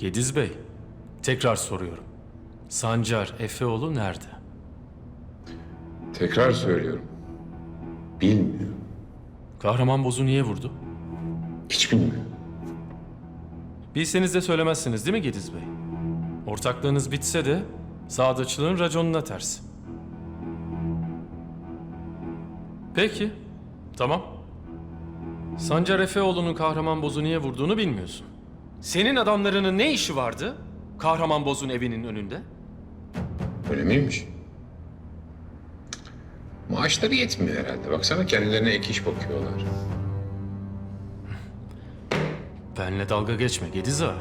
Gediz Bey, tekrar soruyorum. Sancar Efeoğlu nerede? Tekrar söylüyorum. Bilmiyor. Kahraman Boz'u niye vurdu? Hiç bilmiyor. Bilseniz de söylemezsiniz değil mi Gediz Bey? Ortaklığınız bitse de sadıçlığın raconuna ters. Peki, tamam. Sancar Efeoğlu'nun Kahraman Boz'u niye vurduğunu bilmiyorsun. Senin adamlarının ne işi vardı Kahraman Boz'un evinin önünde? Öyle miymiş? Maaşları yetmiyor herhalde. Baksana kendilerine ek iş bakıyorlar. Benle dalga geçme Gediz ağa.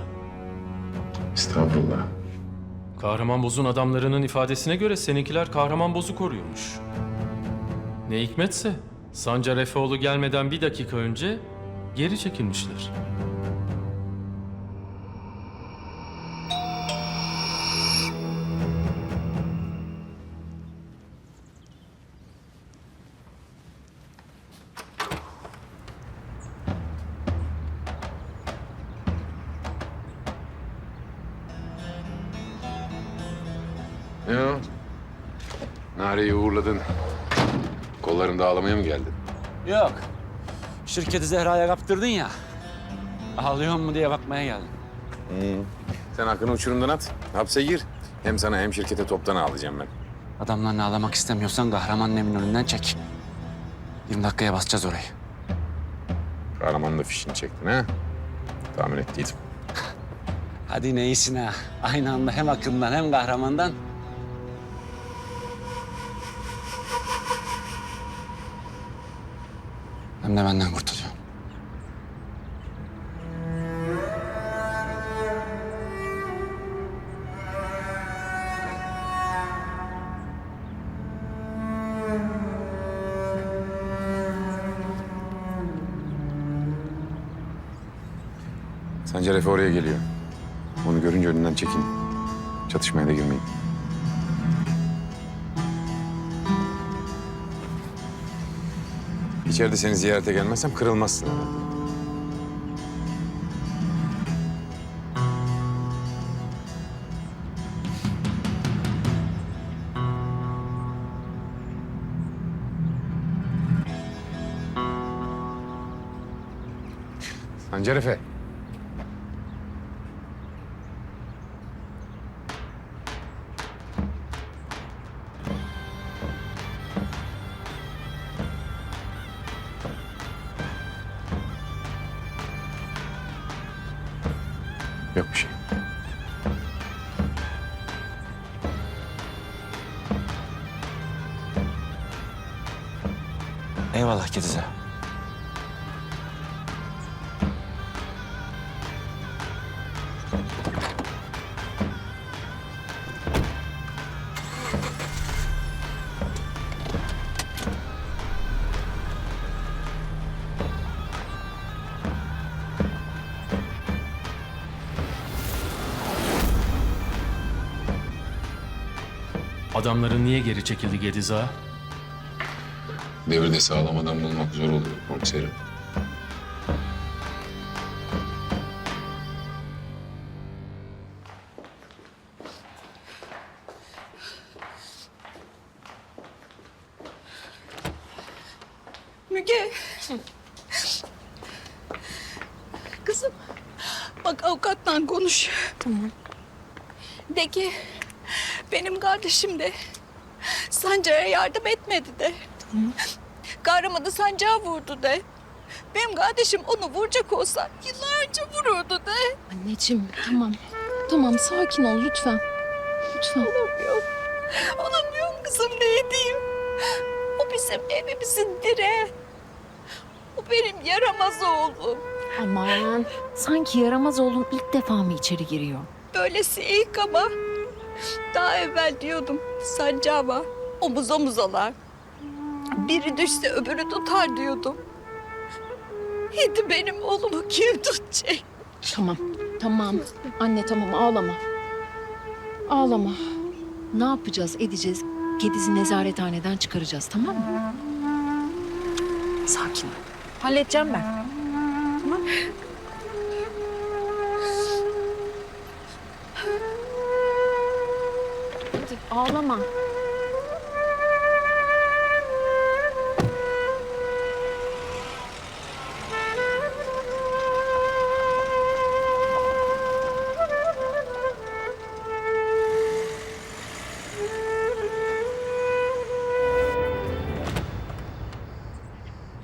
Estağfurullah. Kahraman Boz'un adamlarının ifadesine göre seninkiler Kahraman Boz'u koruyormuş. Ne hikmetse Sancar Efeoğlu gelmeden bir dakika önce geri çekilmişler. Nare'yi uğurladın. Kollarında ağlamaya mı geldin? Yok. Şirketi Zehra'ya kaptırdın ya. Ağlıyor mu diye bakmaya geldim. Sen hakkını uçurumdan at. Hapse gir. Hem sana hem şirkete toptan ağlayacağım ben. Adamlarını ağlamak istemiyorsan kahramanın evinin önünden çek. 20 dakikaya basacağız orayı. Kahramanın da fişini çektin ha? Tahmin ettiydim. Hadi ne iyisin ha. Aynı anda hem akımdan hem kahramandan. Hem de benden kurtuluyor. Sancar Efe oraya geliyor. Onu görünce önünden çekin. Çatışmaya da girmeyin. İçeride seni ziyarete gelmezsem kırılmazsın herhalde. Sancar Efe. Yok bir şey. Eyvallah Gedize. Adamların niye geri çekildi Gediz ağa? Devirde sağlam adam bulmak zor oluyor komiserim. Müge. Kızım. Bak avukatla konuş. Tamam. De ki benim kardeşim de Sancar'a yardım etmedi de. Tamam. Kahramanı Sancar'a vurdu de. Benim kardeşim onu vuracak olsa yıllar önce vururdu de. Anneciğim tamam. Tamam sakin ol lütfen. Lütfen. Olamıyorum. Olamıyorum kızım ne edeyim. O bizim evimizin direği. O benim yaramaz oğlum. Aman sanki yaramaz oğlum ilk defa mı içeri giriyor? Böylesi ilk ama daha evvel diyordum sancama omuz omuzalar. Biri düşse öbürü tutar diyordum. Şimdi benim oğlumu kim tutacak? Tamam tamam. Anne tamam ağlama. Ağlama. Ne yapacağız edeceğiz? Gediz'i nezarethaneden çıkaracağız tamam mı? Sakin ol. Halledeceğim ben. Tamam.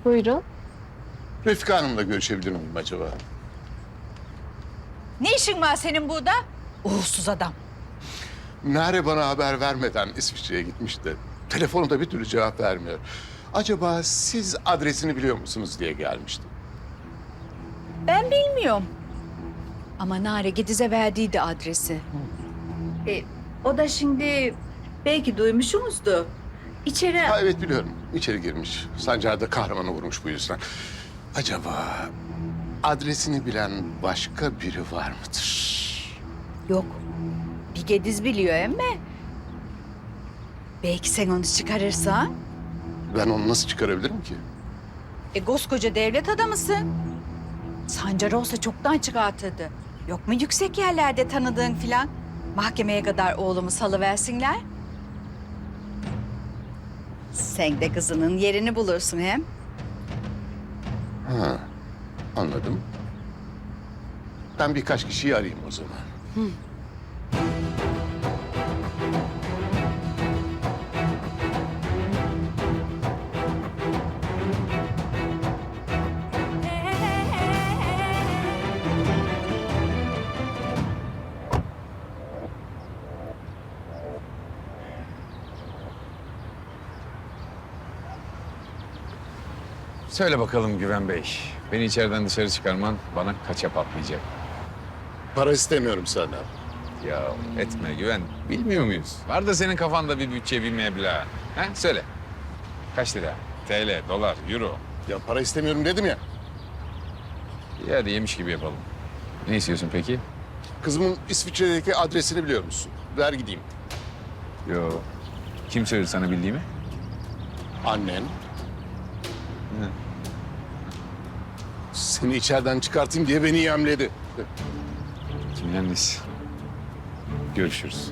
Buyurun. Refika Hanım'la görüşebilir miyim acaba? Ne işin var senin burada? Uğursuz adam. Nare bana haber vermeden İsviçre'ye gitmiş de telefonu da bir türlü cevap vermiyor. Acaba siz adresini biliyor musunuz diye gelmiştim. Ben bilmiyorum. Ama Nare Gediz'e verdiydi adresi. E, o da şimdi belki duymuşsunuzdu. İçeri... Ha evet biliyorum. İçeri girmiş. Sancar da kahramanı vurmuş bu yüzden. Acaba adresini bilen başka biri var mıdır? Yok. Gediz biliyor emme. Belki sen onu çıkarırsan. Ben onu nasıl çıkarabilirim ki? E koskoca devlet adamısın. Sancar olsa çoktan çıkartırdı. Yok mu yüksek yerlerde tanıdığın filan? Mahkemeye kadar oğlumu salıversinler. Sen de kızının yerini bulursun hem. Ha, anladım. Ben birkaç kişiyi arayayım o zaman. Söyle bakalım Güven Bey. Beni içeriden dışarı çıkarman bana kaça patlayacak? Para istemiyorum senden. Ya etme Güven. Bilmiyor muyuz? Var da senin kafanda bir bütçe, bir meblağ. Ha? Söyle. Kaç lira? TL, dolar, euro. Ya para istemiyorum dedim ya. İyi hadi yemiş gibi yapalım. Ne istiyorsun peki? Kızımın İsviçre'deki adresini biliyor musun? Ver gideyim. Yo. Kim söyledi sana bildiğimi? Annen. Seni içeriden çıkartayım diye beni yemledi. Kimin annesi? Görüşürüz.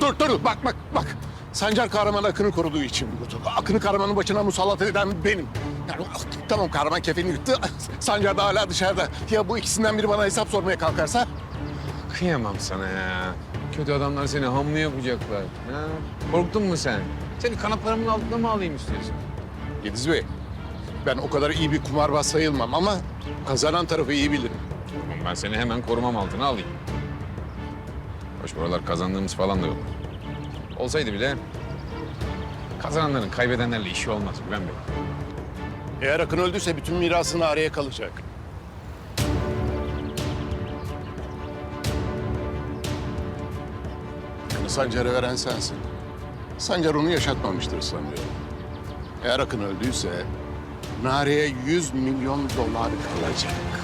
Dur dur dur. bak bak bak. Sancar kahraman Akın'ı koruduğu için vurdu. Akın'ı kahramanın başına musallat eden benim. Yani, tamam kahraman kefeni yuttu. Sancar da hala dışarıda. Ya bu ikisinden biri bana hesap sormaya kalkarsa? Kıyamam sana ya. Kötü adamlar seni hamle yapacaklar. Ha? Korktun mu sen? Seni kanatlarımın altına mı alayım istiyorsun? Yediz Bey, ben o kadar iyi bir kumarbaz sayılmam ama kazanan tarafı iyi bilirim. Tamam, Ben seni hemen korumam altına alayım. Hoş buralar kazandığımız falan da yok. Olsaydı bile kazananların kaybedenlerle işi olmaz Güven Bey. Eğer Akın öldüyse bütün mirasını araya kalacak. Akın'ı Sancar'a veren sensin. Sancar onu yaşatmamıştır sanıyorum. Eğer Akın öldüyse Nare'ye 100 milyon dolar kalacak.